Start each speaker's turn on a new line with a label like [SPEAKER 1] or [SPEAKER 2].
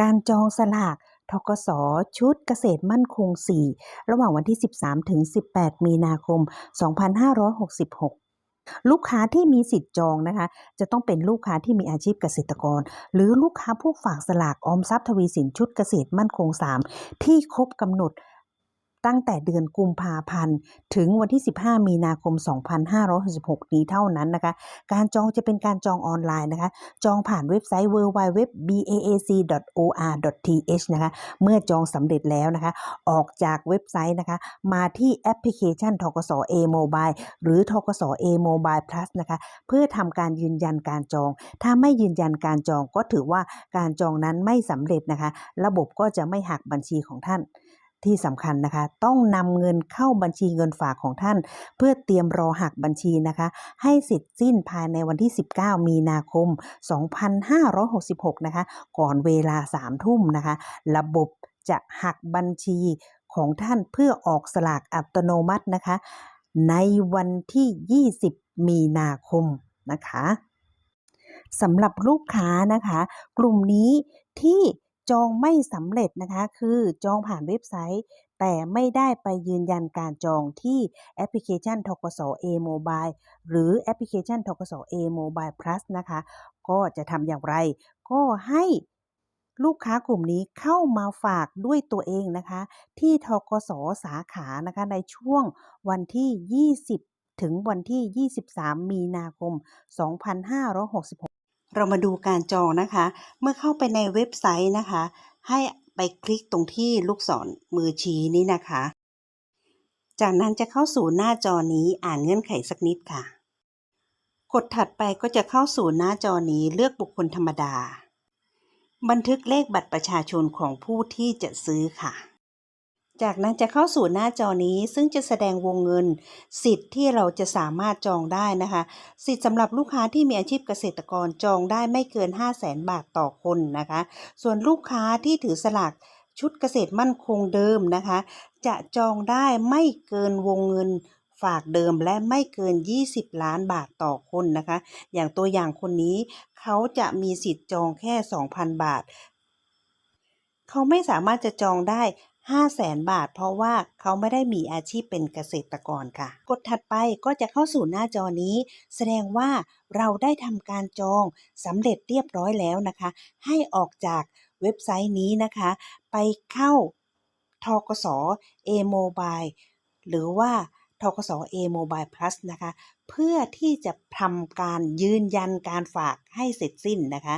[SPEAKER 1] การจองสลากทกสชุดเกษตรมั่นคง 4 ระหว่างวันที่ 13 ถึง 18 มีนาคม 2566ลูกค้าที่มีสิทธิ์จองนะคะ จะต้องเป็นลูกค้าที่มีอาชีพเกษตรกร หรือลูกค้าผู้ฝากสลากออมทรัพย์ทวีสินชุดเกษตรมั่นคง 3 ที่ครบกำหนด ตั้งแต่เดือนกุมภาพันธ์ ถึงวันที่ 15 มีนาคม 2566 นี้เท่านั้นนะคะ การจองจะเป็นการจองออนไลน์นะคะ จองผ่านเว็บไซต์ www.baac.or.th นะคะ เมื่อจองสำเร็จแล้วนะคะ ออกจากเว็บไซต์นะคะ มาที่แอปพลิเคชันทกส A Mobile หรือทกส A Mobile Plus นะคะ เพื่อทำการยืนยันการจอง ถ้าไม่ยืนยันการจองก็ถือว่าการจองนั้นไม่สำเร็จนะคะ ระบบก็จะไม่หักบัญชีของท่าน ที่สำคัญนะคะ ต้องนำเงินเข้าบัญชีเงินฝากของท่าน เพื่อเตรียมรอหักบัญชีนะคะ ให้เสร็จสิ้นภายในวันที่ 19 มีนาคม 2566 นะคะ ก่อนเวลา 3 ทุ่มนะคะ ระบบจะหักบัญชีของท่านเพื่อออกสลากอัตโนมัตินะคะ ในวันที่ 20 มีนาคมนะคะสำหรับลูกค้านะคะ กลุ่มนี้ที่ จองไม่สำเร็จนะคะ คือจองผ่านเว็บไซต์ แต่ไม่ได้ไปยืนยันการจองที่แอปพลิเคชันทกส A Mobile หรือแอปพลิเคชันทกส A Mobile Plus นะคะ ก็จะทำอย่างไร ก็ให้ลูกค้ากลุ่มนี้เข้ามาฝากด้วยตัวเองนะคะ ที่ทกสสาขานะคะในช่วงวันที่ 20 ถึงวันที่ 23 มีนาคม 2566 เรามาดูการจองนะคะ เมื่อเข้าไปในเว็บไซต์นะคะ ให้ไปคลิกตรงที่ลูกศรมือชี้นี้นะคะ จากนั้นจะเข้าสู่หน้าจอนี้อ่านเงื่อนไขสักนิดค่ะ กดถัดไปก็จะเข้าสู่หน้าจอนี้เลือกบุคคลธรรมดา บันทึกเลขบัตรประชาชนของผู้ที่จะซื้อค่ะ จากนั้นจะเข้าสู่หน้าจอนี้ซึ่งจะแสดงวงเงิน สิทธิ์ที่เราจะสามารถจองได้นะคะ สิทธิ์สำหรับลูกค้าที่มีอาชีพเกษตรกรจองได้ไม่เกิน 5 0 0แสนบาทต่อคนนะคะ ส่วนลูกค้าที่ถือสลากชุดเกษตรมั่นคงเดิมนะคะ จะจองได้ไม่เกินวงเงินฝากเดิมและไม่เกิน 20 ล้านบาทต่อคนนะคะ อย่างตัวอย่างคนนี้เขาจะมีสิทธิ์จองแค่ 2,000 บาท เขาไม่สามารถจะจองได้ 5 0 0แสนบาท เพราะว่าเขาไม่ได้มีอาชีพเป็นเกษตรกรค่ะ กดถัดไปก็จะเข้าสู่หน้าจอนี้ แสดงว่าเราได้ทำการจองสำเร็จเรียบร้อยแล้วนะคะ ให้ออกจากเว็บไซต์นี้นะคะ ไปเข้าทกส A Mobile หรือว่าทกส A Mobile Plus นะคะ เพื่อที่จะทำการยืนยันการฝากให้เสร็จสิ้นนะคะ